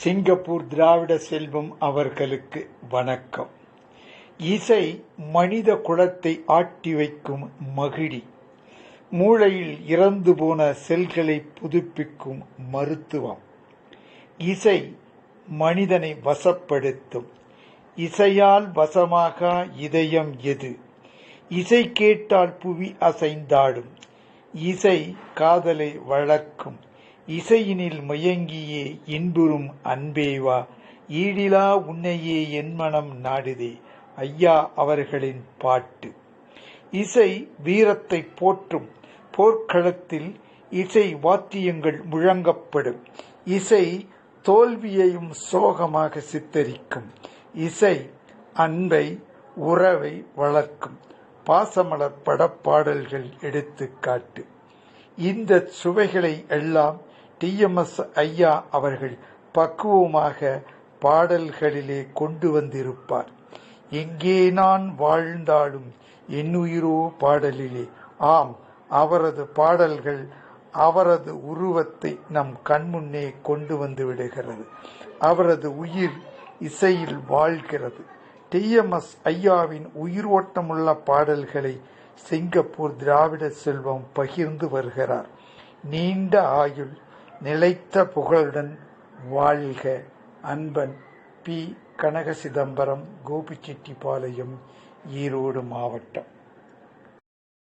Singapore திராவிட செல்வம் அவர்களுக்கு வணக்கம். இசை மனித குலத்தை ஆட்டி வைக்கும் மகிழி. மூளையில் இறந்து போன செல்களை புதுப்பிக்கும் மருத்துவம். இசை மனிதனை வசப்படுத்தும். இசையால் வசமாக இதயம் எது? இசை கேட்டால் புவி அசைந்தாடும். இசை காதலை வளர்க்கும். இசையினில் மயங்கியே இன்புறும் அன்பேவா ஈடிலா உன்னையே என் மனம் நாடுதே ஐயா அவர்களின் பாட்டு. இசை வீரத்தை போற்றும் போர்க்களத்தில் இசை வாத்தியங்கள் முழங்கப்படும். இசை தோல்வியையும் சோகமாக சித்தரிக்கும். இசை அன்பை உறவை வளர்க்கும். பாசமலர் படப்பாடல்கள் எடுத்துக்காட்டு. இந்த சுவைகளை எல்லாம் டிஎம்எஸ் ஐயா அவர்கள் பக்குவமாக பாடல்களிலே கொண்டு வந்திருப்பார். எங்கே நான் வாழ்ந்தாலும் என்னுயிரோ பாடலிலே. ஆம் அவரது பாடல்கள் அவரது உருவத்தை நம் கண்முன்னே கொண்டு வந்து விடுகிறது. அவரது உயிர் இசையில் வாழ்கிறது. டிஎம்எஸ் ஐயாவின் உயிரோட்டமுள்ள பாடல்களை சிங்கப்பூர் திராவிட செல்வம் பகிர்ந்து வருகிறார். நீண்ட ஆயுள் நிலைத்த புகழுடன் வாழ்க அன்பன் பி. கனக சிதம்பரம் கோபிச்செட்டிப்பாளையம் ஈரோடு மாவட்டம்.